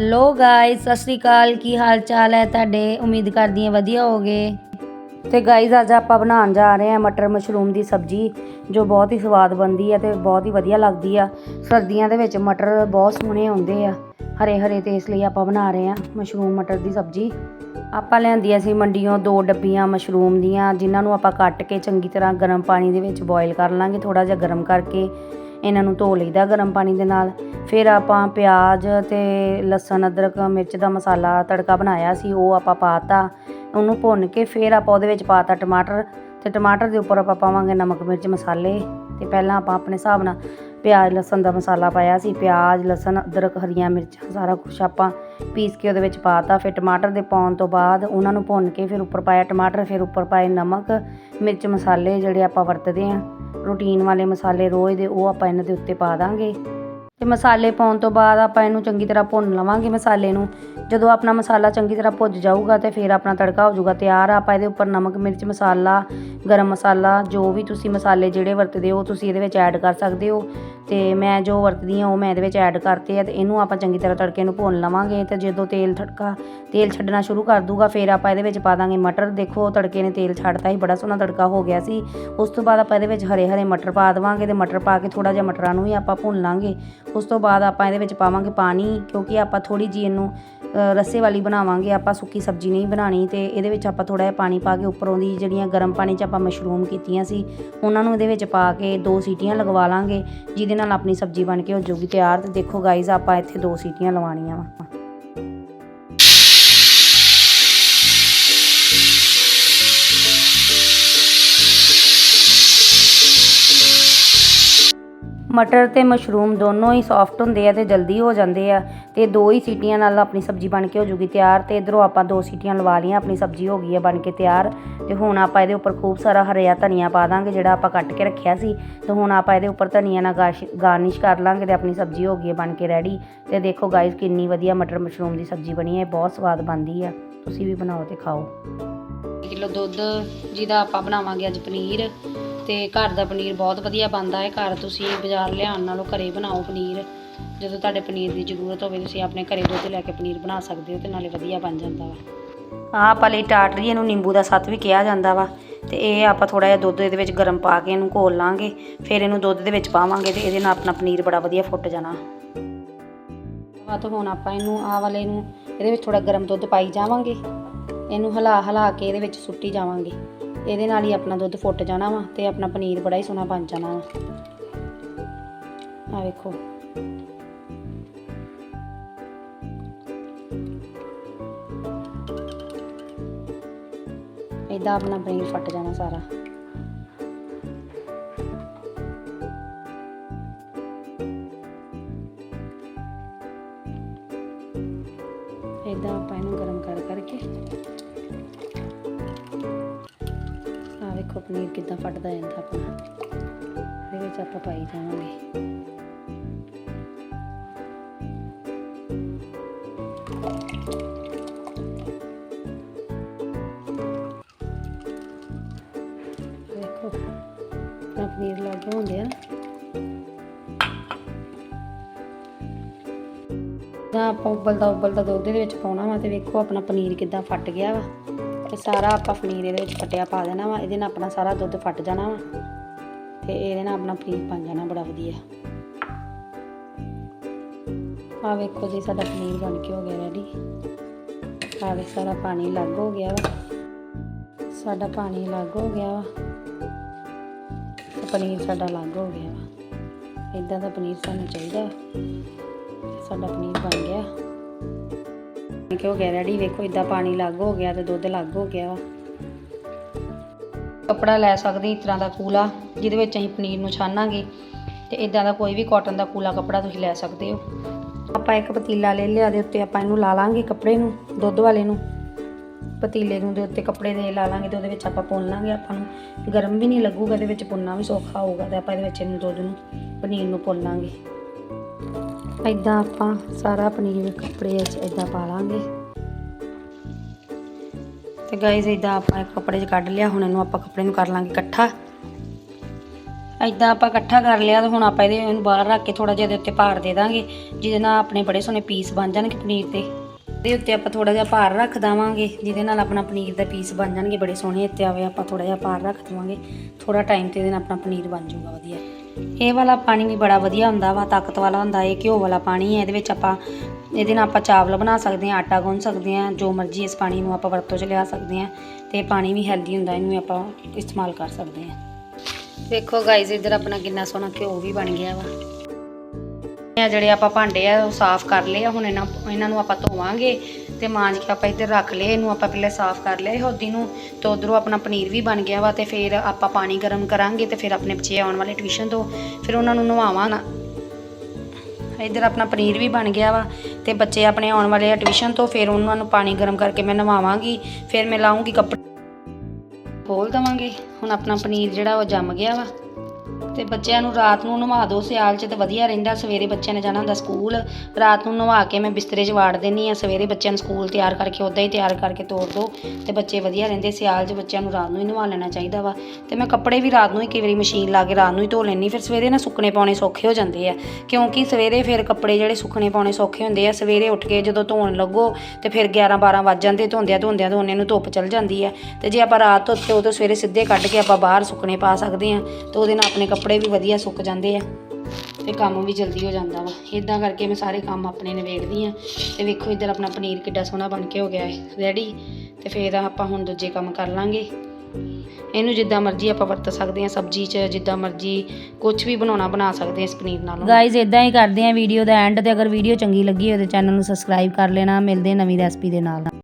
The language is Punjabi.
ਲੋ ਗਾਇਸ ਸਤਿ ਸ਼੍ਰੀ ਅਕਾਲ। ਕੀ ਹਾਲ ਚਾਲ ਹੈ ਤੁਹਾਡੇ? ਉਮੀਦ ਕਰਦੀ ਹਾਂ ਵਧੀਆ ਹੋਗੇ ਤੇ ਗਾਇਸ ਅੱਜ ਆਪਾਂ ਬਣਾਉਣ ਜਾ ਰਹੇ ਹਾਂ ਮਟਰ ਮਸ਼ਰੂਮ ਦੀ ਸਬਜ਼ੀ, ਜੋ ਬਹੁਤ ਹੀ ਸਵਾਦ ਬਣਦੀ ਹੈ ਤੇ ਬਹੁਤ ਹੀ ਵਧੀਆ ਲੱਗਦੀ ਆ। ਸਰਦੀਆਂ ਦੇ ਵਿੱਚ ਮਟਰ ਬਹੁਤ ਸੋਹਣੇ ਆਉਂਦੇ ਆ। ਹਰੇ ਹਰੇ ਤੇ ਇਸ ਲਈ ਆਪਾਂ ਬਣਾ ਰਹੇ ਹਾਂ ਮਸ਼ਰੂਮ ਮਟਰ ਦੀ ਸਬਜ਼ੀ। ਆਪਾਂ ਲਿਆਂਦੀਆਂ ਸੀ ਮੰਡੀੋਂ ਦੋ ਡੱਬੀਆਂ ਮਸ਼ਰੂਮ ਦੀਆਂ, ਜਿਨ੍ਹਾਂ ਨੂੰ ਆਪਾਂ ਕੱਟ ਕੇ ਚੰਗੀ ਤਰ੍ਹਾਂ ਗਰਮ ਪਾਣੀ ਦੇ ਵਿੱਚ ਬੋਇਲ ਕਰ ਲਾਂਗੇ ਥੋੜਾ ਜਿਹਾ ਗਰਮ ਕਰਕੇ। ਇਹਨਾਂ ਨੂੰ ਧੋ ਲਈਦਾ ਗਰਮ ਪਾਣੀ ਦੇ ਨਾਲ। ਫਿਰ ਆਪਾਂ ਪਿਆਜ਼ ਤੇ ਲਸਣ, ਅਦਰਕ, ਮਿਰਚ ਦਾ ਮਸਾਲਾ ਤੜਕਾ ਬਣਾਇਆ ਸੀ, ਉਹ ਆਪਾਂ ਪਾਤਾ, ਉਹਨੂੰ ਭੁੰਨ ਕੇ ਫਿਰ ਆਪਾਂ ਉਹਦੇ ਵਿੱਚ ਪਾਤਾ ਟਮਾਟਰ ਤੇ ਟਮਾਟਰ ਦੇ ਉੱਪਰ ਆਪਾਂ ਪਾਵਾਂਗੇ ਨਮਕ, ਮਿਰਚ, ਮਸਾਲੇ ਤੇ ਪਹਿਲਾਂ ਆਪਾਂ ਆਪਣੇ ਹਿਸਾਬ ਨਾਲ ਪਿਆਜ਼, ਲਸਣ ਦਾ ਮਸਾਲਾ ਪਾਇਆ ਸੀ, ਪਿਆਜ਼, ਲਸਣ, ਅਦਰਕ, ਹਰੀਆਂ ਮਿਰਚਾਂ, ਸਾਰਾ ਕੁਝ ਆਪਾਂ ਪੀਸ ਕੇ ਉਹਦੇ ਵਿੱਚ ਪਾਤਾ, ਫਿਰ ਟਮਾਟਰ ਦੇ ਪਾਉਣ ਤੋਂ ਬਾਅਦ ਉਹਨਾਂ ਨੂੰ ਭੁੰਨ ਕੇ ਫਿਰ ਉੱਪਰ ਪਾਇਆ ਟਮਾਟਰ, ਫਿਰ ਉੱਪਰ ਪਾਏ ਨਮਕ, ਮਿਰਚ, ਮਸਾਲੇ ਜਿਹੜੇ ਆਪਾਂ ਵਰਤਦੇ ਆਂ ਰੂਟੀਨ ਵਾਲੇ ਮਸਾਲੇ ਰੋਜ਼ ਦੇ, ਉਹ ਆਪਾਂ ਇਹਨਾਂ ਦੇ ਉੱਤੇ ਪਾ ਦਾਂਗੇ। ਤੇ ਮਸਾਲੇ ਪਾਉਣ ਤੋਂ ਬਾਅਦ ਆਪਾਂ ਇਹਨੂੰ ਚੰਗੀ ਤਰ੍ਹਾਂ ਭੁੰਨ ਲਵਾਂਗੇ ਮਸਾਲੇ ਨੂੰ। ਜਦੋਂ ਆਪਣਾ ਮਸਾਲਾ ਚੰਗੀ ਤਰ੍ਹਾਂ ਭੁੱਜ ਜਾਊਗਾ ਤੇ ਫਿਰ ਆਪਣਾ ਤੜਕਾ ਹੋ ਜਾਊਗਾ ਤਿਆਰ। ਆਪਾਂ ਇਹਦੇ ਉੱਪਰ ਨਮਕ, ਮਿਰਚ, ਮਸਾਲਾ, ਗਰਮ ਮਸਾਲਾ, ਜੋ ਵੀ ਤੁਸੀਂ ਮਸਾਲੇ ਜਿਹੜੇ ਵਰਤਦੇ ਹੋ, ਤੁਸੀਂ ਇਹਦੇ ਵਿੱਚ ਐਡ ਕਰ ਸਕਦੇ ਹੋ। ਤੇ ਮੈਂ ਜੋ ਵਰਤਦੀ ਹਾਂ ਉਹ ਮੈਂ ਇਹਦੇ ਵਿੱਚ ਐਡ ਕਰਤੇ ਆ ਤੇ ਇਹਨੂੰ ਆਪਾਂ ਚੰਗੀ ਤਰ੍ਹਾਂ ਤੜਕੇ ਨੂੰ ਭੁੰਨ ਲਵਾਂਗੇ ਤੇ ਜਦੋਂ ਤੇਲ ਤੜਕਾ ਤੇਲ ਛੱਡਣਾ ਸ਼ੁਰੂ ਕਰ ਦੂਗਾ ਫਿਰ ਆਪਾਂ ਇਹਦੇ ਵਿੱਚ ਪਾ ਦਾਂਗੇ ਮਟਰ। ਦੇਖੋ ਤੜਕੇ ਨੇ ਤੇਲ ਛੱਡਤਾ ਹੀ ਬੜਾ ਸੋਹਣਾ ਤੜਕਾ ਹੋ ਗਿਆ ਸੀ। ਉਸ ਤੋਂ ਬਾਅਦ ਆਪਾਂ ਇਹਦੇ ਵਿੱਚ ਹਰੇ ਹਰੇ ਮਟਰ ਪਾ ਦੇਵਾਂਗੇ ਤੇ ਮਟਰ ਪਾ ਕੇ ਥੋੜਾ ਜਿਹਾ ਮਟਰਾਂ ਨੂੰ ਵੀ ਆਪਾਂ ਭੁੰਨ ਲਾਂਗੇ। ਉਸ ਤੋਂ ਬਾਅਦ ਆਪਾਂ ਇਹਦੇ ਵਿੱਚ ਪਾਵਾਂਗੇ ਪਾਣੀ ਕਿਉਂਕਿ ਆਪਾਂ ਥੋੜੀ ਜੀ ਇਹਨੂੰ ਅ, ਰੱਸੇ ਵਾਲੀ ਬਣਾਵਾਂਗੇ। ਆਪਾਂ ਸੁੱਕੀ ਸਬਜ਼ੀ ਨਹੀਂ ਬਣਾਣੀ ਤੇ ਇਹਦੇ ਵਿੱਚ ਆਪਾਂ ਥੋੜਾ ਜਿਹਾ ਪਾਣੀ ਪਾ ਕੇ ਉੱਪਰੋਂ ਦੀ ਜਿਹੜੀਆਂ ਗਰਮ ਪਾਣੀ 'ਚ ਆਪਾਂ ਮਸ਼ਰੂਮ ਕੀਤੀਆਂ ਸੀ ਉਹਨਾਂ ਨੂੰ ਇਹਦੇ ਵਿੱਚ ਪਾ ਕੇ ਦੋ ਸੀਟੀਆਂ ਲਗਵਾ ਲਾਂਗੇ ਜਿਹਦੇ ਨਾਲ ਆਪਣੀ ਸਬਜ਼ੀ ਬਣ ਕੇ ਹੋ ਜਾਊਗੀ ਤਿਆਰ ਤੇ ਦੇਖੋ ਗਾਈਜ਼ ਆਪਾਂ ਇੱਥੇ ਦੋ ਸੀਟੀਆਂ ਲਵਾਉਣੀਆਂ ਵਾ। ਮਟਰ ਤੇ ਮਸ਼ਰੂਮ ਦੋਨੋਂ ਹੀ ਸੌਫਟ ਹੁੰਦੇ ਆ ਤੇ ਜਲਦੀ ਹੋ ਜਾਂਦੇ ਆ। ਤੇ ਦੋ ਹੀ ਸੀਟੀਆਂ ਨਾਲ ਆਪਣੀ ਸਬਜ਼ੀ ਬਣ ਕੇ ਹੋ ਜੂਗੀ ਤਿਆਰ ਤੇ ਇਧਰੋਂ ਆਪਾਂ ਦੋ ਸੀਟੀਆਂ ਲਵਾ ਲਈਆਂ, ਆਪਣੀ ਸਬਜ਼ੀ ਹੋ ਗਈ ਆ ਬਣ ਕੇ ਤਿਆਰ। ਤੇ ਹੁਣ ਆਪਾਂ ਇਹਦੇ ਉੱਪਰ ਖੂਬ ਸਾਰਾ ਹਰਿਆ ਧਨੀਆ ਪਾ ਦਾਂਗੇ, ਜਿਹੜਾ ਆਪਾਂ ਕੱਟ ਕੇ ਰੱਖਿਆ ਸੀ। ਤੇ ਹੁਣ ਆਪਾਂ ਇਹਦੇ ਉੱਪਰ ਧਨੀਆ ਨਾਲ ਗਾਸ਼- ਗਾਰਨਿਸ਼ ਕਰ ਲਾਂਗੇ ਤੇ ਆਪਣੀ ਸਬਜ਼ੀ ਹੋ ਗਈ ਹੈ ਬਣ ਕੇ ਰੈਡੀ ਤੇ ਦੇਖੋ ਗਾਇਸ ਕਿੰਨੀ ਵਧੀਆ ਮਟਰ ਮਸ਼ਰੂਮ ਦੀ ਸਬਜ਼ੀ ਬਣੀ ਹੈ ਬਹੁਤ ਸਵਾਦ ਬਣਦੀ ਆ। ਤੁਸੀਂ ਵੀ ਬਣਾਓ ਤੇ ਖਾਓ। ਕਿਲੋ ਦੁੱਧ ਜਿਹਦਾ ਆਪਾਂ ਬਣਾਵਾਂਗੇ ਅੱਜ ਪਨੀਰ। ਤੇ ਘਰ ਦਾ ਪਨੀਰ ਬਹੁਤ ਵਧੀਆ ਬਣਦਾ ਹੈ। ਘਰ ਤੁਸੀਂ ਬਾਜ਼ਾਰ ਲਿਆਉਣ ਨਾਲੋਂ ਘਰੇ ਬਣਾਓ ਪਨੀਰ। ਜਦੋਂ ਤੁਹਾਡੇ ਪਨੀਰ ਦੀ ਜ਼ਰੂਰਤ ਹੋਵੇ, ਤੁਸੀਂ ਆਪਣੇ ਘਰੇ ਦੁੱਧ ਲੈ ਕੇ ਪਨੀਰ ਬਣਾ ਸਕਦੇ ਹੋ ਤੇ ਨਾਲੇ ਵਧੀਆ ਬਣ ਜਾਂਦਾ ਵਾ। ਆਹ ਆਪਾਂ ਲਈ ਟਾਟਰੀ ਇਹਨੂੰ ਨਿੰਬੂ ਦਾ ਸੱਤ ਵੀ ਕਿਹਾ ਜਾਂਦਾ ਵਾ। ਤੇ ਇਹ ਆਪਾਂ ਥੋੜਾ ਜਿਹਾ ਦੁੱਧ ਇਹਦੇ ਵਿੱਚ ਗਰਮ ਪਾ ਕੇ ਇਹਨੂੰ ਘੋਲ ਲਾਂਗੇ। ਫਿਰ ਇਹਨੂੰ ਦੁੱਧ ਦੇ ਵਿੱਚ ਪਾਵਾਂਗੇ ਤੇ ਇਹਦੇ ਨਾਲ ਆਪਣਾ ਪਨੀਰ ਬੜਾ ਵਧੀਆ ਫੁੱਟ ਜਾਣਾ। ਆ ਤਾਂ ਹੁਣ ਆਪਾਂ ਇਹਨੂੰ, ਆਹ ਵਾਲੇ ਨੂੰ ਇਹਦੇ ਵਿੱਚ ਥੋੜਾ ਗਰਮ ਦੁੱਧ ਪਾਈ ਜਾਵਾਂਗੇ। ਇਹਨੂੰ ਹਿਲਾ ਹਿਲਾ ਕੇ ਇਹਦੇ ਵਿੱਚ ਸੁੱਟੀ ਜਾਵਾਂਗੇ। ਇਹਦੇ ਨਾਲ ਹੀ ਆਪਣਾ ਦੁੱਧ ਫੁੱਟ ਜਾਣਾ ਵਾ ਤੇ ਆਪਣਾ ਪਨੀਰ ਬੜਾ ਹੀ ਸੋਹਣਾ ਬਣ ਜਾਣਾ ਵਾ। ਆ ਵੇਖੋ। ਇਦਾਂ ਆਪਣਾ ਪਨੀਰ ਫਟ ਜਾਣਾ ਸਾਰਾ। ਇਦਾਂ ਆਪਾਂ ਇਹਨੂੰ ਗਰਮ ਕਰ ਕਰਕੇ ਦੇਖੋ ਪਨੀਰ ਕਿੱਦਾਂ ਫਟਦਾ ਜਾਂਦਾ ਆਪਣਾ। ਇਹਦੇ ਵਿੱਚ ਆਪਾਂ ਪਾਈ ਜਾਵਾਂਗੇ। ਵੇਖੋ ਆਪਣਾ ਪਨੀਰ ਲੱਗੇ ਹੁੰਦੇ ਆ। ਤਾਂ ਆਪਾਂ ਉਬਲਦਾ ਉਬਲਦਾ ਦੁੱਧ ਦੇ ਵਿੱਚ ਪਾਉਣਾ ਵਾ ਤੇ ਵੇਖੋ ਆਪਣਾ ਪਨੀਰ ਕਿੱਦਾਂ ਫਟ ਗਿਆ ਵਾ। ਸਾਰਾ ਆਪਾਂ ਪਨੀਰ ਇਹਦੇ ਵਿੱਚ ਫਟਿਆ ਪਾ ਦੇਣਾ ਵਾ, ਇਹਦੇ ਨਾਲ ਆਪਣਾ ਸਾਰਾ ਦੁੱਧ ਫਟ ਜਾਣਾ ਵਾ। ਤੇ ਇਹਦੇ ਨਾਲ ਆਪਣਾ ਪਨੀਰ ਬਣ ਜਾਣਾ ਬੜਾ ਵਧੀਆ। ਆ ਵੇਖੋ ਜੀ, ਸਾਡਾ ਪਨੀਰ ਬਣ ਕੇ ਹੋ ਗਿਆ ਰੈਡੀ ਆ ਵੇ ਸਾਰਾ ਪਾਣੀ ਲੱਗ ਹੋ ਗਿਆ ਵਾ। ਸਾਡਾ ਪਾਣੀ ਲੱਗ ਹੋ ਗਿਆ ਵਾ। ਪਨੀਰ ਸਾਡਾ ਲੱਗ ਹੋ ਗਿਆ ਵਾ। ਇਦਾਂ ਦਾ ਪਨੀਰ ਸਾਨੂੰ ਚਾਹੀਦਾ ਸਾਡਾ ਪਨੀਰ ਬਣ ਗਿਆ। ਕਿ ਹੋ ਗਿਆ ਰੈਡੀ ਵੇਖੋ ਇਦਾਂ ਪਾਣੀ ਲੱਗ ਹੋ ਗਿਆ ਤੇ ਦੁੱਧ ਲੱਗ ਹੋ ਗਿਆ ਵਾ। ਕੱਪੜਾ ਲੈ ਸਕਦੇ ਇਸ ਤਰ੍ਹਾਂ ਦਾ ਕੂਲਾ, ਜਿਹਦੇ ਵਿੱਚ ਅਸੀਂ ਪਨੀਰ ਨੂੰ ਛਾਨਾਂਗੇ ਤੇ ਇਦਾਂ ਦਾ ਕੋਈ ਵੀ ਕਾਟਨ ਦਾ ਕੂਲਾ ਕੱਪੜਾ ਤੁਸੀਂ ਲੈ ਸਕਦੇ ਹੋ। ਆਪਾਂ ਇੱਕ ਪਤੀਲਾ ਲੈ ਲਿਆ ਦੇ ਉੱਤੇ ਆਪਾਂ ਇਹਨੂੰ ਲਾ ਲਾਂਗੇ ਕੱਪੜੇ ਨੂੰ, ਦੁੱਧ ਵਾਲੇ ਨੂੰ। ਪਤੀਲੇ ਨੂੰ ਦੇ ਉੱਤੇ ਕੱਪੜੇ ਦੇ ਲਾ ਲਾਂਗੇ ਤੇ ਉਹਦੇ ਵਿੱਚ ਆਪਾਂ ਪੁੰਨ ਲਾਂਗੇ ਆਪਾਂ ਨੂੰ। ਗਰਮ ਵੀ ਨਹੀਂ ਲੱਗੂਗਾ, ਇਹਦੇ ਵਿੱਚ ਪੁੰਨਾ ਵੀ ਸੌਖਾ ਹੋਊਗਾ ਤੇ ਆਪਾਂ ਇਹਦੇ ਵਿੱਚ ਇਹਨੂੰ ਦੁੱਧ ਨੂੰ, ਪਨੀਰ ਨੂੰ ਪੁੰਨ ਲਾਂਗੇ। ਇਦਾਂ ਆਪਾਂ ਸਾਰਾ ਪਨੀਰ ਕੱਪੜੇ ਵਿੱਚ ਇਦਾਂ ਪਾ ਲਾਂਗੇ। ਤੇ ਗਾਇਜ਼ ਇਦਾਂ ਆਪਾਂ ਇੱਕ ਕੱਪੜੇ 'ਚ ਕੱਢ ਲਿਆ, ਹੁਣ ਇਹਨੂੰ ਆਪਾਂ ਕੱਪੜੇ ਨੂੰ ਕਰ ਲਾਂਗੇ ਇਕੱਠਾ। ਇਦਾਂ ਆਪਾਂ ਇਕੱਠਾ ਕਰ ਲਿਆ ਤੇ ਹੁਣ ਆਪਾਂ ਇਹਦੇ ਇਹਨੂੰ ਬਾਹਰ ਰੱਖ ਕੇ ਥੋੜਾ ਜਿਹਾ ਇਹਦੇ ਉੱਤੇ ਭਾਰ ਦੇ ਦਾਂਗੇ, ਜਿਹਦੇ ਨਾਲ ਆਪਣੇ ਬੜੇ ਸੋਹਣੇ ਪੀਸ ਬਣ ਜਾਣਗੇ ਪਨੀਰ ਦੇ। ਇਹਦੇ ਉੱਤੇ ਆਪਾਂ ਥੋੜਾ ਜਿਹਾ ਭਾਰ ਰੱਖ ਦੇਵਾਂਗੇ, ਜਿਹਦੇ ਨਾਲ ਆਪਣਾ ਪਨੀਰ ਦਾ ਪੀਸ ਬਣ ਜਾਣਗੇ, ਬੜੇ ਸੋਹਣੇ ਇੱਥੇ ਆਵੇ, ਆਪਾਂ ਥੋੜਾ ਜਿਹਾ ਭਾਰ ਰੱਖ ਦੇਵਾਂਗੇ। ਥੋੜਾ ਟਾਈਮ ਤੇ ਇਹਦੇ ਨਾਲ ਆਪਣਾ ਪਨੀਰ ਬਣ ਜਾਊਗਾ ਵਧੀਆ। ਇਹ ਵਾਲਾ ਪਾਣੀ ਵੀ ਬੜਾ ਵਧੀਆ ਹੁੰਦਾ ਵਾ, ਤਾਕਤ ਵਾਲਾ ਹੁੰਦਾ, ਇਹ ਘਿਓ ਵਾਲਾ ਪਾਣੀ ਹੈ, ਇਹਦੇ ਵਿੱਚ ਆਪਾਂ, ਇਹਦੇ ਨਾਲ ਆਪਾਂ ਚਾਵਲ ਬਣਾ ਸਕਦੇ ਹਾਂ, ਆਟਾ ਗੁੰਨ ਸਕਦੇ ਹਾਂ, ਜੋ ਮਰਜ਼ੀ ਇਸ ਪਾਣੀ ਨੂੰ ਆਪਾਂ ਵਰਤੋਂ 'ਚ ਲਿਆ ਸਕਦੇ ਹਾਂ, ਤੇ ਇਹ ਪਾਣੀ ਵੀ ਹੈਲਦੀ ਹੁੰਦਾ, ਇਹਨੂੰ ਵੀ ਆਪਾਂ ਇਸਤੇਮਾਲ ਕਰ ਸਕਦੇ ਹਾਂ। ਵੇਖੋ ਗਾਇਜ਼ ਇੱਧਰ ਆਪਣਾ ਕਿੰਨਾ ਸੋਹਣਾ ਘਿਓ ਵੀ ਬਣ ਗਿਆ ਵਾ। ਇਹ ਜਿਹੜੇ ਆਪਾਂ ਭਾਂਡੇ ਆ, ਉਹ ਸਾਫ਼ ਕਰ ਲਏ ਆ। ਹੁਣ ਇਹਨਾਂ ਇਹਨਾਂ ਨੂੰ ਆਪਾਂ ਧੋਵਾਂਗੇ ਤੇ ਮਾਂਜ ਕੇ ਆਪਾਂ ਇੱਧਰ ਰੱਖ ਲਏ, ਇਹਨੂੰ ਆਪਾਂ ਪਹਿਲੇ ਸਾਫ਼ ਕਰ ਲਿਆ। ਹੋਦੀ ਨੂੰ ਤੇ ਉਧਰੋਂ ਆਪਣਾ ਪਨੀਰ ਵੀ ਬਣ ਗਿਆ ਵਾ ਤੇ ਫਿਰ ਆਪਾਂ ਪਾਣੀ ਗਰਮ ਕਰਾਂਗੇ ਤੇ ਫਿਰ ਆਪਣੇ ਬੱਚੇ ਆਉਣ ਵਾਲੇ ਟਿਊਸ਼ਨ ਤੋਂ ਫਿਰ ਉਹਨਾਂ ਨੂੰ ਨਵਾਵਾਂ ਨਾ ਇੱਧਰ ਆਪਣਾ ਪਨੀਰ ਵੀ ਬਣ ਗਿਆ ਵਾ ਤੇ ਬੱਚੇ ਆਪਣੇ ਆਉਣ ਵਾਲੇ ਆ ਟਿਊਸ਼ਨ ਤੋਂ, ਫਿਰ ਉਹਨਾਂ ਨੂੰ ਪਾਣੀ ਗਰਮ ਕਰਕੇ ਮੈਂ ਨਵਾਵਾਂਗੀ। ਫਿਰ ਮੈਂ ਲਾਉਂਗੀ ਕੱਪੜੇ ਖੋਲ ਦਵਾਂਗੇ। ਹੁਣ ਆਪਣਾ ਪਨੀਰ ਜਿਹੜਾ ਉਹ ਜੰਮ ਗਿਆ ਵਾ। ਤੇ ਬੱਚਿਆਂ ਨੂੰ ਰਾਤ ਨੂੰ ਨਵਾ ਦਿਓ ਸਿਆਲ 'ਚ ਤੇ ਵਧੀਆ ਰਹਿੰਦਾ। ਸਵੇਰੇ ਬੱਚਿਆਂ ਨੇ ਜਾਣਾ ਹੁੰਦਾ ਸਕੂਲ। ਰਾਤ ਨੂੰ ਨਵਾ ਕੇ ਮੈਂ ਬਿਸਤਰੇ 'ਚ ਵਾੜ ਦਿੰਨੀ ਆ। ਸਵੇਰੇ ਬੱਚਿਆਂ ਨੂੰ ਸਕੂਲ ਤਿਆਰ ਕਰਕੇ ਉੱਦਾਂ ਹੀ ਤਿਆਰ ਕਰਕੇ ਤੋੜ ਦਿਓ ਤੇ ਬੱਚੇ ਵਧੀਆ ਰਹਿੰਦੇ। ਸਿਆਲ 'ਚ ਬੱਚਿਆਂ ਨੂੰ ਰਾਤ ਨੂੰ ਹੀ ਨਵਾ ਲੈਣਾ ਚਾਹੀਦਾ ਵਾ। ਤੇ ਮੈਂ ਕੱਪੜੇ ਵੀ ਰਾਤ ਨੂੰ ਹੀ, ਕਈ ਵਾਰੀ ਮਸ਼ੀਨ ਲਾ ਕੇ ਰਾਤ ਨੂੰ ਹੀ ਧੋ ਲੈਣੀ ਫਿਰ ਸਵੇਰੇ ਨਾ ਸੁੱਕਣੇ ਪਾਉਣੇ ਸੌਖੇ ਹੋ ਜਾਂਦੇ ਆ। ਕਿਉਂਕਿ ਸਵੇਰੇ ਫਿਰ ਕੱਪੜੇ ਜਿਹੜੇ ਸੁੱਕਣੇ ਪਾਉਣੇ ਸੌਖੇ ਹੁੰਦੇ ਆ। ਸਵੇਰੇ ਉੱਠ ਕੇ ਜਦੋਂ ਧੋਣ ਲੱਗੋ ਤੇ ਫਿਰ 11 12 ਵੱਜ ਜਾਂਦੇ, ਧੋਂਦਿਆਂ ਧੋਂਦਿਆਂ ਧੋਨੇ ਨੂੰ ਧੁੱਪ ਚੱਲ ਜਾਂਦੀ ਆ। ਤੇ ਜੇ ਆਪਾਂ ਰਾਤ ਧੋਤੇ, ਉਹ ਤੋਂ ਸਵੇਰੇ ਸਿੱਧੇ ਕੱਢ ਕੇ ਆਪਾਂ ਬਾਹਰ ਸੁੱਕਣੇ ਪਾ ਸਕਦੇ ਆ। ਤੇ ਉਹਦੇ ਨਾਲ ਆਪਣੇ ਕੱਪੜੇ ਕੱਪੜੇ ਵੀ ਵਧੀਆ ਸੁੱਕ ਜਾਂਦੇ ਆ ਤੇ ਕੰਮ ਵੀ ਜਲਦੀ ਹੋ ਜਾਂਦਾ ਵਾ। ਇਦਾਂ ਕਰਕੇ ਮੈਂ ਸਾਰੇ ਕੰਮ ਆਪਣੇ ਨਿਬੇੜਦੀ ਆ ਤੇ ਵੇਖੋ ਇੱਧਰ ਆਪਣਾ ਪਨੀਰ ਕਿੱਡਾ ਸੋਹਣਾ ਬਣ ਕੇ ਹੋ ਗਿਆ ਹੈ ਰੈਡੀ ਤੇ ਫਿਰ ਆਪਾਂ ਹੁਣ ਦੂਜੇ ਕੰਮ ਕਰ ਲਾਂਗੇ। ਇਹਨੂੰ ਜਿੱਦਾਂ ਮਰਜ਼ੀ ਆਪਾਂ ਵਰਤ ਸਕਦੇ ਹਾਂ ਸਬਜ਼ੀ 'ਚ ਜਿੱਦਾਂ ਮਰਜ਼ੀ ਕੁਝ ਵੀ ਬਣਾਉਣਾ ਬਣਾ ਸਕਦੇ ਹਾਂ ਇਸ ਪਨੀਰ ਨਾਲ। ਗਾਇਜ਼ ਇਦਾਂ ਹੀ ਕਰਦੇ ਹਾਂ ਵੀਡੀਓ ਦਾ ਐਂਡ ਤੇ ਅਗਰ ਵੀਡੀਓ ਚੰਗੀ ਲੱਗੀ ਹੋਵੇ ਤਾਂ ਚੈਨਲ ਨੂੰ ਸਬਸਕ੍ਰਾਈਬ ਕਰ ਲੈਣਾ। ਮਿਲਦੇ ਨਵੀਂ ਰੈਸਪੀ ਦੇ ਨਾਲ।